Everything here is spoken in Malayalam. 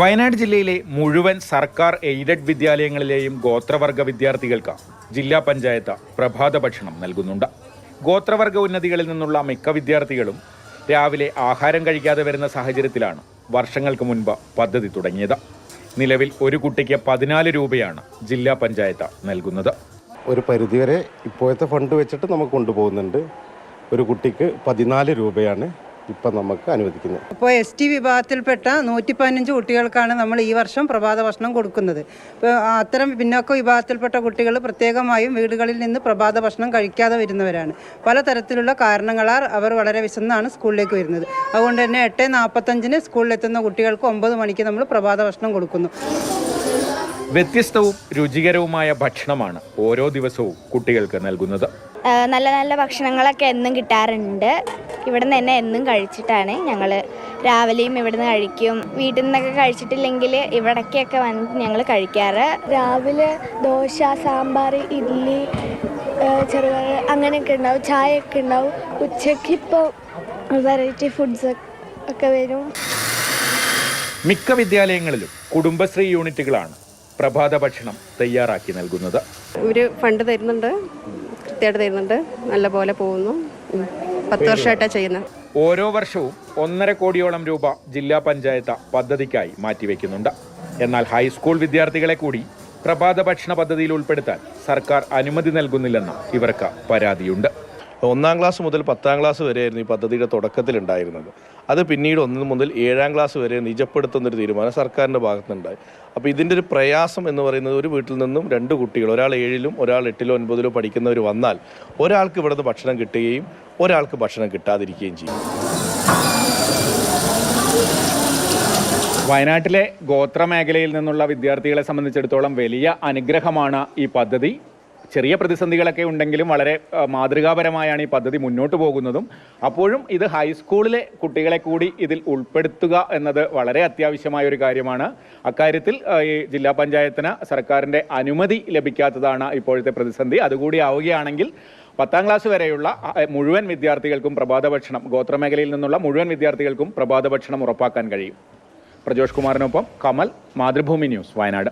വയനാട് ജില്ലയിലെ മുഴുവൻ സർക്കാർ എയ്ഡഡ് വിദ്യാലയങ്ങളിലെയും ഗോത്രവർഗ വിദ്യാർത്ഥികൾക്ക് ജില്ലാ പഞ്ചായത്ത് പ്രഭാത ഭക്ഷണം നൽകുന്നുണ്ട്. ഗോത്രവർഗ ഉന്നതികളിൽ നിന്നുള്ള മിക്ക വിദ്യാർത്ഥികളും രാവിലെ ആഹാരം കഴിക്കാതെ വരുന്ന സാഹചര്യത്തിലാണ് വർഷങ്ങൾക്ക് മുൻപ് പദ്ധതി തുടങ്ങിയത്. നിലവിൽ ഒരു കുട്ടിക്ക് പതിനാല് രൂപയാണ് ജില്ലാ പഞ്ചായത്ത് നൽകുന്നത്. ഒരു പരിധിവരെ ഇപ്പോഴത്തെ ഫണ്ട് വെച്ചിട്ട് നമുക്ക് കൊണ്ടുപോകുന്നുണ്ട്. ഒരു കുട്ടിക്ക് പതിനാല് രൂപയാണ് ഇപ്പം നമുക്ക് അനുവദിക്കുന്നത്. ഇപ്പോൾ എസ് ടി വിഭാഗത്തിൽപ്പെട്ട നൂറ്റി പതിനഞ്ച് കുട്ടികൾക്കാണ് നമ്മൾ ഈ വർഷം പ്രഭാത ഭക്ഷണം കൊടുക്കുന്നത്. ഇപ്പോൾ അത്തരം പിന്നോക്ക വിഭാഗത്തിൽപ്പെട്ട കുട്ടികൾ പ്രത്യേകമായും വീടുകളിൽ നിന്ന് പ്രഭാത ഭക്ഷണം കഴിക്കാതെ വരുന്നവരാണ്. പലതരത്തിലുള്ള കാരണങ്ങളാൽ അവർ വളരെ വിശന്നാണ് സ്കൂളിലേക്ക് വരുന്നത്. അതുകൊണ്ട് തന്നെ എട്ട് നാൽപ്പത്തഞ്ചിന് സ്കൂളിലെത്തുന്ന കുട്ടികൾക്ക് ഒമ്പത് മണിക്ക് നമ്മൾ പ്രഭാത ഭക്ഷണം കൊടുക്കുന്നു. വ്യത്യസ്തവും രുചികരവുമായ ഭക്ഷണമാണ് ഓരോ ദിവസവും കുട്ടികൾക്ക് നൽകുന്നത്. നല്ല നല്ല ഭക്ഷണങ്ങളൊക്കെ എന്നും കിട്ടാറുണ്ട്. ഇവിടെ നിന്ന് തന്നെ എന്നും കഴിച്ചിട്ടാണ് ഞങ്ങൾ രാവിലെയും ഇവിടെ നിന്ന് കഴിക്കും. വീട്ടിൽ നിന്നൊക്കെ കഴിച്ചിട്ടില്ലെങ്കിൽ ഇവിടേക്കൊക്കെ വന്ന് ഞങ്ങൾ കഴിക്കാറ്. രാവിലെ ദോശ സാമ്പാർ ഇഡ്ഡലി ചെറുപയർ അങ്ങനെയൊക്കെ ഉണ്ടാവും. ചായയൊക്കെ ഉണ്ടാവും. ഉച്ചയ്ക്ക് ഇപ്പോൾ വെറൈറ്റി ഫുഡ്സ് ഒക്കെ വരും. മിക്ക വിദ്യാലയങ്ങളിലും കുടുംബശ്രീ യൂണിറ്റുകളാണ് പ്രഭാത ഭക്ഷണം തയ്യാറാക്കി നൽകുന്നത്. ഒരു ഫണ്ട് തരുന്നുണ്ട് കൃത്യമായിട്ട് തരുന്നുണ്ട് നല്ല പോലെ പോകുന്നു. പത്ത് വർഷമായിട്ടാണ് ചെയ്യുന്നത്. ഓരോ വർഷവും ഒന്നര കോടിയോളം രൂപ ജില്ലാ പഞ്ചായത്ത് പദ്ധതിക്കായി മാറ്റിവെക്കുന്നുണ്ട്. എന്നാൽ ഹൈസ്കൂൾ വിദ്യാർത്ഥികളെ കൂടി പ്രഭാത ഭക്ഷണ പദ്ധതിയിൽ ഉൾപ്പെടുത്താൻ സർക്കാർ അനുമതി നൽകുന്നില്ലെന്ന് ഇവർക്ക് പരാതിയുണ്ട്. ഒന്നാം ക്ലാസ് മുതൽ പത്താം ക്ലാസ് വരെയായിരുന്നു ഈ പദ്ധതിയുടെ തുടക്കത്തിലുണ്ടായിരുന്നത്. അത് പിന്നീട് ഒന്ന് മുതൽ ഏഴാം ക്ലാസ് വരെ നിജപ്പെടുത്തുന്നൊരു തീരുമാനം സർക്കാരിന്റെ ഭാഗത്തുനിന്നുണ്ടായി. അപ്പോൾ ഇതിന്റെ ഒരു പ്രയാസം എന്ന് പറയുന്നത് ഒരു വീട്ടിൽ നിന്നും രണ്ട് കുട്ടികൾ ഒരാൾ ഏഴിലും ഒരാൾ എട്ടിലോ ഒൻപതിലോ പഠിക്കുന്നവർ വന്നാൽ ഒരാൾക്ക് ഇവിടുന്ന് ഭക്ഷണം കിട്ടുകയും ഒരാൾക്ക് ഭക്ഷണം കിട്ടാതിരിക്കുകയും ചെയ്യും. വയനാട്ടിലെ ഗോത്ര മേഖലയിൽ നിന്നുള്ള വിദ്യാർത്ഥികളെ സംബന്ധിച്ചിടത്തോളം വലിയ അനുഗ്രഹമാണ് ഈ പദ്ധതി. ചെറിയ പ്രതിസന്ധികളൊക്കെ ഉണ്ടെങ്കിലും വളരെ മാതൃകാപരമായാണ് ഈ പദ്ധതി മുന്നോട്ട് പോകുന്നതും. അപ്പോഴും ഇത് ഹൈസ്കൂളിലെ കുട്ടികളെ കൂടി ഇതിൽ ഉൾപ്പെടുത്തുക എന്നത് വളരെ അത്യാവശ്യമായ ഒരു കാര്യമാണ്. അക്കാര്യത്തിൽ ഈ ജില്ലാ പഞ്ചായത്തിന് സർക്കാരിന്റെ അനുമതി ലഭിക്കാത്തതാണ് ഇപ്പോഴത്തെ പ്രതിസന്ധി. അതുകൂടി ആവുകയാണെങ്കിൽ പത്താം ക്ലാസ് വരെയുള്ള മുഴുവൻ വിദ്യാർത്ഥികൾക്കും പ്രഭാത ഭക്ഷണം ഗോത്രമേഖലയിൽ നിന്നുള്ള മുഴുവൻ വിദ്യാർത്ഥികൾക്കും പ്രഭാത ഭക്ഷണം ഉറപ്പാക്കാൻ കഴിയും. പ്രജോഷ് കുമാറിനൊപ്പം കമൽ മാതൃഭൂമി ന്യൂസ് വയനാട്.